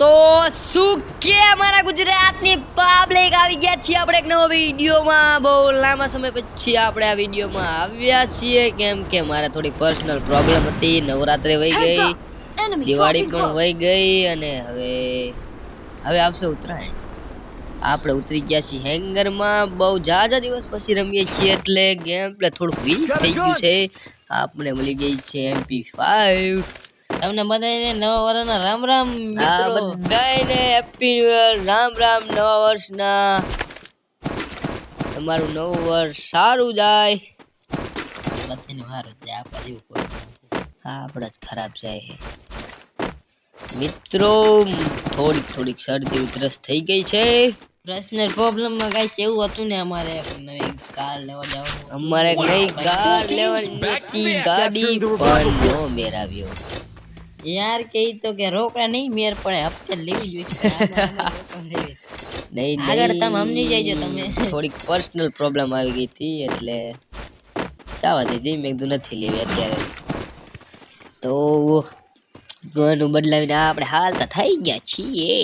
તો શું કે અમારા ગુજરાતની પબ્લિક આવી ગયા છીએ આપણે એક નવો વિડીયોમાં? બહુ લાંબા સમય પછી આપણે આ વિડીયોમાં આવ્યા છીએ. કેમ કે મારે થોડી પર્સનલ પ્રોબ્લેમ હતી. નવરાત્રે વહી ગઈ! દિવાળી પણ વહી ગઈ અને હવે હવે આવશે ઉત્તરાયણ. આપણે ઉતરી ગયા છીએ હેંગરમાં બહુ ઝાઝા દિવસ પછી રમીએ છીએ એટલે ગેમ એટલે થોડુંક વીક થઈ ગયું છે. આપણે મળી ગઈ છે એમપી ફાઈવ તમને બધાને નવા વર્ષના રામ રામ મિત્રો. બધાયને happy new year Ram Ram નવા વર્ષના. તમારું નવું વર્ષ સારું જાય. બધાને સારું જાય આપણા જેવું કોઈ નથી. હા આપણા જ ખરાબ જાય મિત્રો થોડીક થોડીક શરદી ઉધરસ થઈ ગઈ છે. પર્સનલ પ્રોબ્લેમમાં કાંઈ એવું હતું ને અમારે? નવી કાર લેવા જવાનું અમારે કઈ કાર લેવાની નથી. ગાડી પણ નો મેરાવ્યો. યાર કે તો કે રોકડા નહીં મેર પડે હપ્તે લેવી જોઈએ. નહીં આગળ. તમે સમજી જાયજો તમે. થોડીક પર્સનલ પ્રોબ્લેમ આવી ગઈ હતી એટલે ચાવા દીધી મેં કીધું નથી લેવી અત્યારે તો ઘરનું બદલાવીને આપણે હાલતા થઈ ગયા છીએ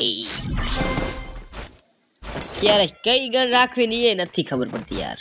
અત્યારે કઈ ગન રાખવી ને એ નથી ખબર પડતી યાર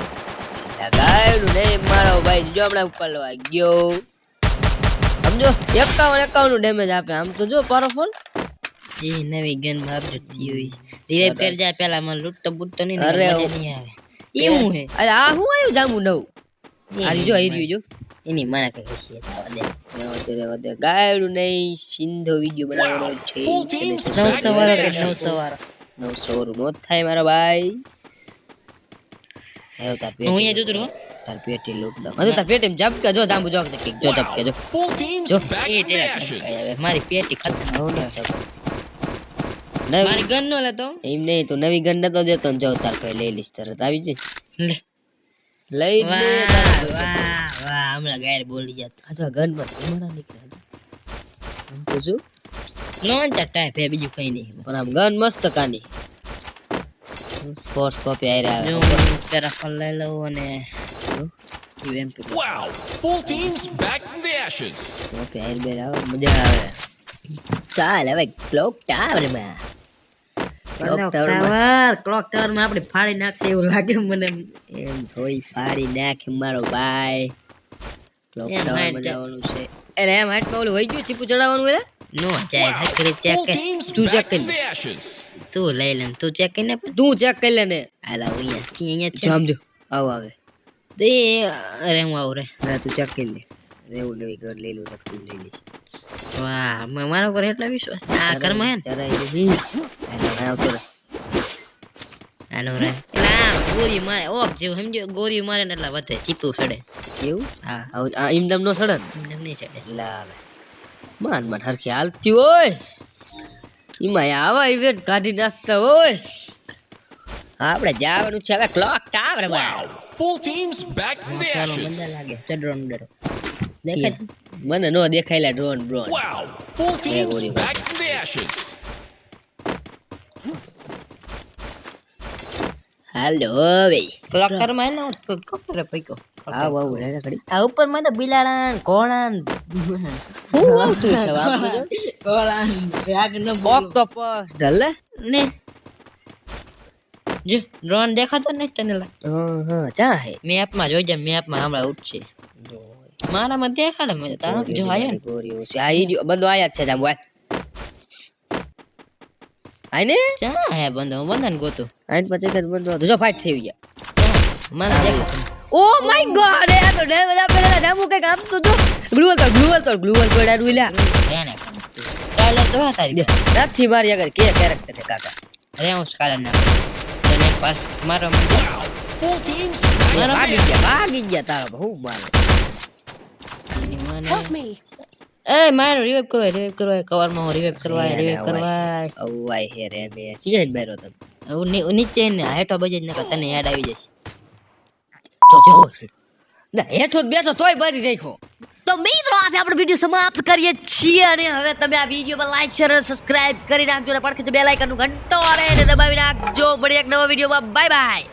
ગાયડું નહીં મારો ભાઈ જો હમણાં ઉપર લવા ગયો સમજો એકાવન એકાવનનું ડેમેજ આપે. આમ તો જો પારો એ નવી ગનમાં અપડેટ હોય. રિવાઇવ કરી જાય પેલા મને લૂટતો બૂટતો નહીં અરે નહીં આવે. એવું હે. અરે આ હું આવ્યું? જામુ નવું. આ જો આવી જો એની મને કઈ છે દે. ગાયડું નહીં સિંધો વીડિયો બનાવવાનો છે. નવ સવારો કે નવ. સવારો. નો થાય મારા ભાઈ. હું અહીંયા જોતો રહું? તાર પેટી લૂટતા મને તાર પેટી ઝપકે જો જાંબુ જો કે જો. ઝપકે જો. જો. એ તેરા ashes. ચમકાય હવે. મારી પેટી ખતમ આવું ના છે નવી મારી ગન નો લેતો એમ નહીં તો નવી ગન નતો દેતો ને જો તાર કોઈ લઈ લઈશ તરત આવી જઈ લે. લઈ લે વાહ વાહ હમણાં ગાયર બોલી જાત અચ્છા ગન પર તમારા તો જો લોન ટાઈપ બીજું કઈ નહીં. પણ આમ ગન મસ્ત કાની. ફોર્સ કોપી આવી રહ્યા હું પેરાફલ લઈ લઉં અને UMP Wow! Full team's back from the ashes. કોપી આઈ બે આવે મજા આવે. ચાલ હવે ક્લોક ટાવરમાં. ક્લોક ટાવરમાં. ક્લોક ટાવરમાં આપણે ફાડી નાખશે એવું લાગે મને. એમ થોડી ફાડી નાખ મારો ભાઈ. ક્લોક ટાવરમાં જવાનું છે. એટલે એમ હાઈટમાં ઓલું વહી ગયું ચીપું ચડાવવાનું હોય નો જાય ચેક તું check કરી. તું લઈ લે તું ચેક કરીને તું ચેક કરી લે ને. આવું અહીંયા અહીંયા છે સમજો આવ આવે. તે અરે હું આવું રે. હા તું ચેક કરી લે. રેવું નવી ઘર લઈ લો તું લઈ લઈશ. વાહ મારા ઉપર એટલો વિશ્વાસ? આ ઘરમાં હે ને? ચરાઈ જઈ આવતો રે હાલો રે. એલા ગોરી મારે ઓક જેવું સમજો ગોરી મારે ને એટલા વધે ચીપું સડે. એવું? હા. ઈમદમ નો સડે ઇમદમ નહીં સડે. લાવે માન માન હરખી હાલતી હોય. એમાં આવા ઇવેન્ટ કાઢી નાખતા હોય. આપણે જવાનું છે હવે ક્લોક ટાવરમાં. Full teams back ashes. મંદા લાગે ચડરો ડરો દેખાય મને નો દેખાયલા drone drone wow Full teams back the ashes. ભાઈ. ક્લોક ટાવરમાં એને ક્લોક ટાવર પૈકો આવ આવ રે ઘડી. આ ઉપરમાં તો બિલાડા ને હું આવતું છે આપણે જો ડ્રેગન ઓક્ટોપસ ઢલે ને. જો ડ્રોન દેખાતો જ તને લા હા હા ચા હે. મેપમાં જોઈ જા મેપમાં હમણાં ઉઠશે. મારામાં દેખાડે મને તારો જો આયો ને. ગોરીઓ છે. આ ઈ જો આયા જ છે જામ ભાઈ આઈ ચા હે બંધો હું બંધન ગોતો. આઈ પછી બંધો જો ફાઈટ થઈ ગયા મને ઓ માય ગોડ એ આ તો ડેમેજ આપેલા નામું કંઈક આમ તો. જો ગ્લુઅલ તો ગ્લુઅલ તો ગ્લુઅલ તો ડાડુ લ્યા. એને કાલે તો. નથી મારી આગળ કે કેરેક્ટર છે કાકા. અરે હું કાલે ના તને પાસ મારો મારો ભાગી ગયા ભાગી ગયા તારો હું મારો! એ મારો રિવાઇવ કરવા રિવાઇવ કરવાય કવરમાં હું રિવાઇવ કરવાય એને કરવા ઓ કરવાય. હે રે એને ચીજ તમે હું નીચે ને હેઠો બજે જ નકર તને યાદ આવી જશે તો જો ને હેઠો બેઠો તોય બરી રાખ્યો તો મિત્રો, આજે આપણે વીડિયો સમાપ્ત કરીએ છીએ અને હવે તમે આ વિડીયોમાં લાઈક શેર અને સબસ્ક્રાઇબ કરી નાખજો અને પડખે બે લાઇકનનું ઘંટો એને દબાવી નાખજો. મળી એક નવા વિડીયોમાં બાય બાય